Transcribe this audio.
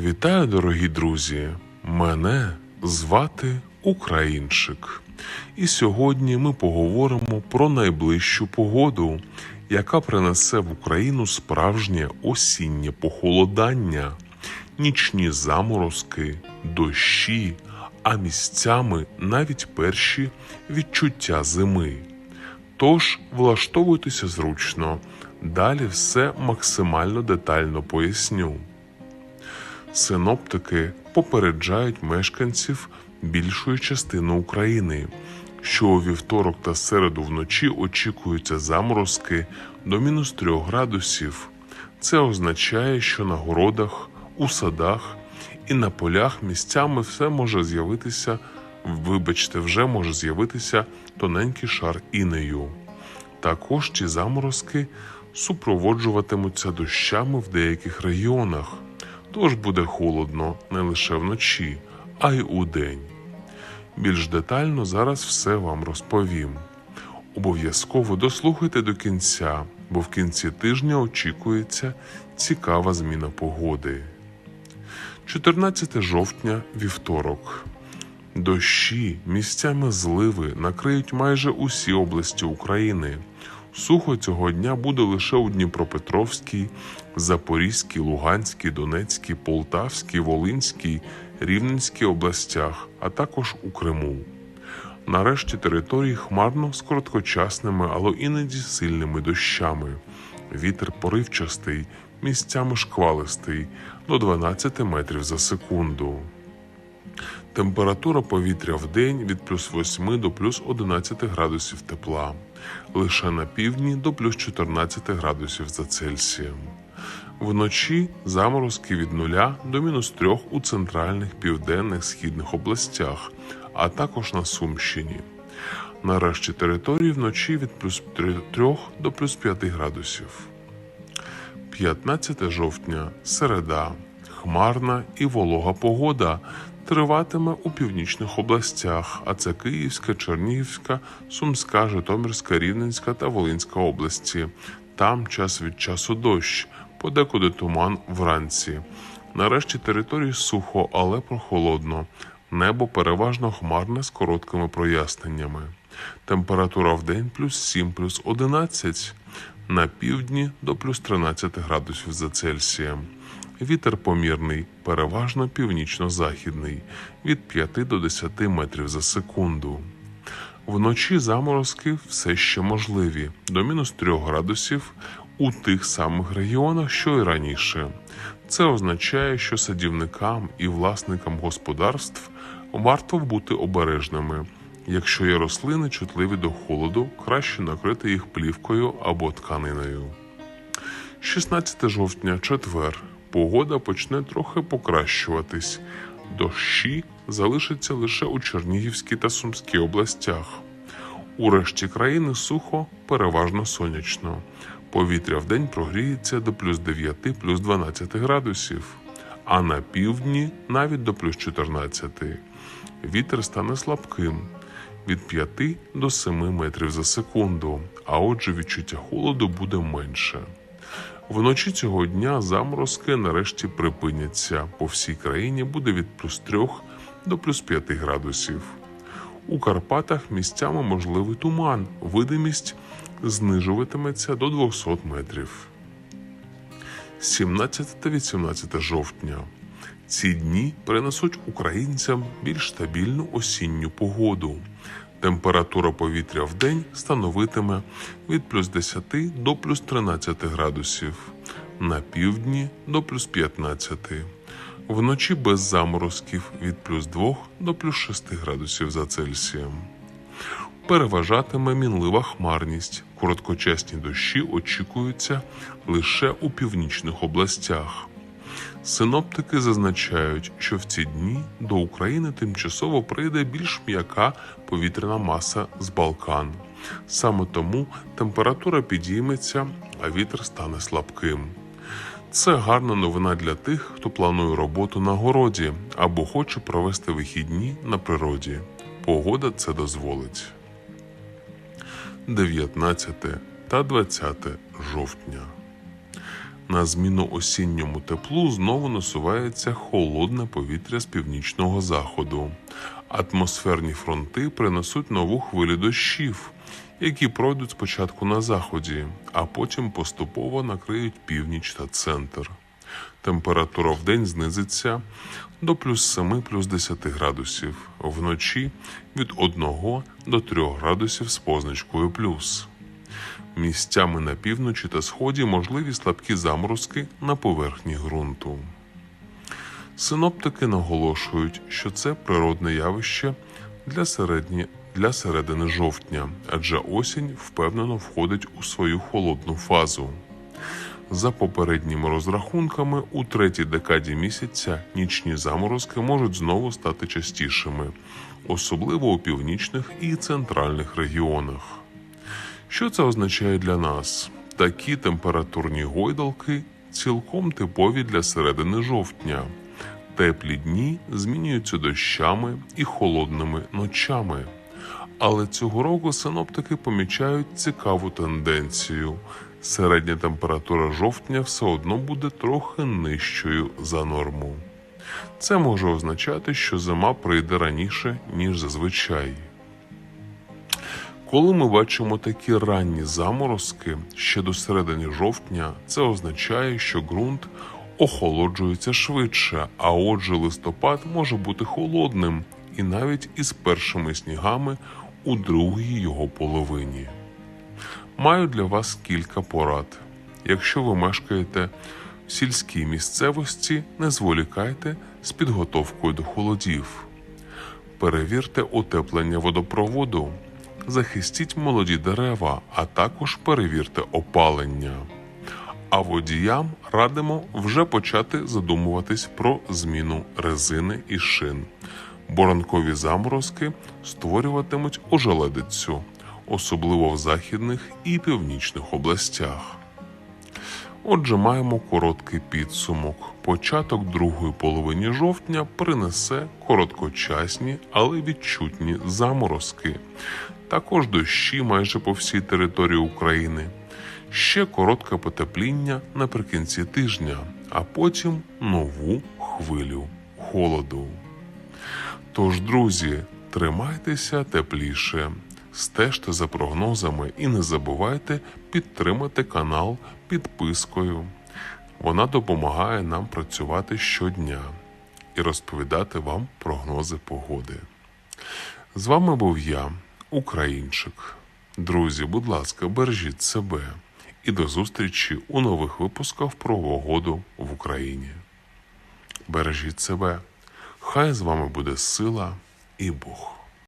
Вітаю, дорогі друзі! Мене звати Українчик. І сьогодні ми поговоримо про найближчу погоду, яка принесе в Україну справжнє осіннє похолодання, нічні заморозки, дощі, а місцями навіть перші відчуття зими. Тож влаштовуйтеся зручно. Далі все максимально детально поясню. Синоптики попереджають мешканців більшої частини України, що у вівторок та середу вночі очікуються заморозки до мінус 3 градусів. Це означає, що на городах, у садах і на полях місцями все може з'явитися, вибачте, вже може з'явитися тоненький шар інею. Також ці заморозки супроводжуватимуться дощами в деяких регіонах, тож буде холодно не лише вночі, а й удень. Більш детально зараз все вам розповім. Обов'язково дослухайте до кінця, бо в кінці тижня очікується цікава зміна погоди. 14 жовтня вівторок. Дощі, місцями зливи накриють майже усі області України. Сухо цього дня буде лише у Дніпропетровській, Запорізькій, Луганській, Донецькій, Полтавській, Волинській, Рівненській областях, а також у Криму. Нарешті території хмарно з короткочасними, але іноді сильними дощами. Вітер поривчастий, місцями шквалистий до 12 метрів за секунду. Температура повітря в день від плюс 8 до плюс 11 градусів тепла, лише на півдні до плюс 14 градусів за Цельсієм. Вночі заморозки від 0 до мінус 3 у центральних південних східних областях, а також на Сумщині. Нарешті території вночі від плюс 3 до плюс 5 градусів. 15 жовтня, середа, хмарна і волога погода триватиме у північних областях, а це Київська, Чернігівська, Сумська, Житомирська, Рівненська та Волинська області. Там час від часу дощ, подекуди туман вранці. Нарешті території сухо, але прохолодно. Небо переважно хмарне з короткими проясненнями. Температура в день плюс 7, плюс 11, на півдні до плюс 13 градусів за Цельсієм. Вітер помірний, переважно північно-західний, від 5 до 10 метрів за секунду. Вночі заморозки все ще можливі до мінус 3 градусів у тих самих регіонах, що й раніше. Це означає, що садівникам і власникам господарств варто бути обережними. Якщо є рослини чутливі до холоду, краще накрити їх плівкою або тканиною. 16 жовтня, четвер. Погода почне трохи покращуватись. Дощі залишаться лише у Чернігівській та Сумській областях. У решті країни сухо, переважно сонячно. Повітря вдень прогріється до плюс 9, плюс 12 градусів, а на півдні навіть до плюс 14. Вітер стане слабким від 5 до 7 метрів за секунду, а отже, відчуття холоду буде менше. Вночі цього дня заморозки нарешті припиняться. По всій країні буде від плюс 3 до плюс 5 градусів. У Карпатах місцями можливий туман, видимість знижуватиметься до 200 метрів. 17 та 18 жовтня. Ці дні принесуть українцям більш стабільну осінню погоду. Температура повітря в день становитиме від плюс 10 до плюс 13 градусів, на півдні до плюс 15, вночі без заморозків від плюс 2 до плюс 6 градусів за Цельсієм. Переважатиме мінлива хмарність. Короткочасні дощі очікуються лише у північних областях. Синоптики зазначають, що в ці дні до України тимчасово прийде більш м'яка повітряна маса з Балкан. Саме тому температура підійметься, а вітер стане слабким. Це гарна новина для тих, хто планує роботу на городі або хоче провести вихідні на природі. Погода це дозволить. 19 та 20 жовтня. На зміну осінньому теплу знову насувається холодне повітря з північного заходу. Атмосферні фронти принесуть нову хвилю дощів, які пройдуть спочатку на заході, а потім поступово накриють північ та центр. Температура в день знизиться до плюс 7 плюс 10 градусів, вночі від 1 до 3 градусів з позначкою плюс. Місцями на півночі та сході можливі слабкі заморозки на поверхні ґрунту. Синоптики наголошують, що це природне явище для, середні, для середини жовтня, адже осінь впевнено входить у свою холодну фазу. За попередніми розрахунками, у третій декаді місяця нічні заморозки можуть знову стати частішими, особливо у північних і центральних регіонах. Що це означає для нас? Такі температурні гойдалки цілком типові для середини жовтня. Теплі дні змінюються дощами і холодними ночами. Але цього року синоптики помічають цікаву тенденцію. Середня температура жовтня все одно буде трохи нижчою за норму. Це може означати, що зима прийде раніше, ніж зазвичай. Коли ми бачимо такі ранні заморозки ще до середини жовтня, це означає, що ґрунт охолоджується швидше, а отже, листопад може бути холодним і навіть із першими снігами у другій його половині. Маю для вас кілька порад. Якщо ви мешкаєте в сільській місцевості, не зволікайте з підготовкою до холодів. Перевірте утеплення водопроводу, захистіть молоді дерева, а також перевірте опалення. А водіям радимо вже почати задумуватись про зміну резини і шин, бо ранкові заморозки створюватимуть ожеледицю, особливо в західних і північних областях. Отже, маємо короткий підсумок. Початок другої половини жовтня принесе короткочасні, але відчутні заморозки. Також дощі майже по всій території України. Ще коротке потепління наприкінці тижня, а потім нову хвилю холоду. Тож, друзі, тримайтеся тепліше, стежте за прогнозами і не забувайте підтримати канал підпискою. Вона допомагає нам працювати щодня і розповідати вам прогнози погоди. З вами був я, Українчик. Друзі, будь ласка, бережіть себе і до зустрічі у нових випусках про угоду в Україні. Бережіть себе, хай з вами буде сила і Бог.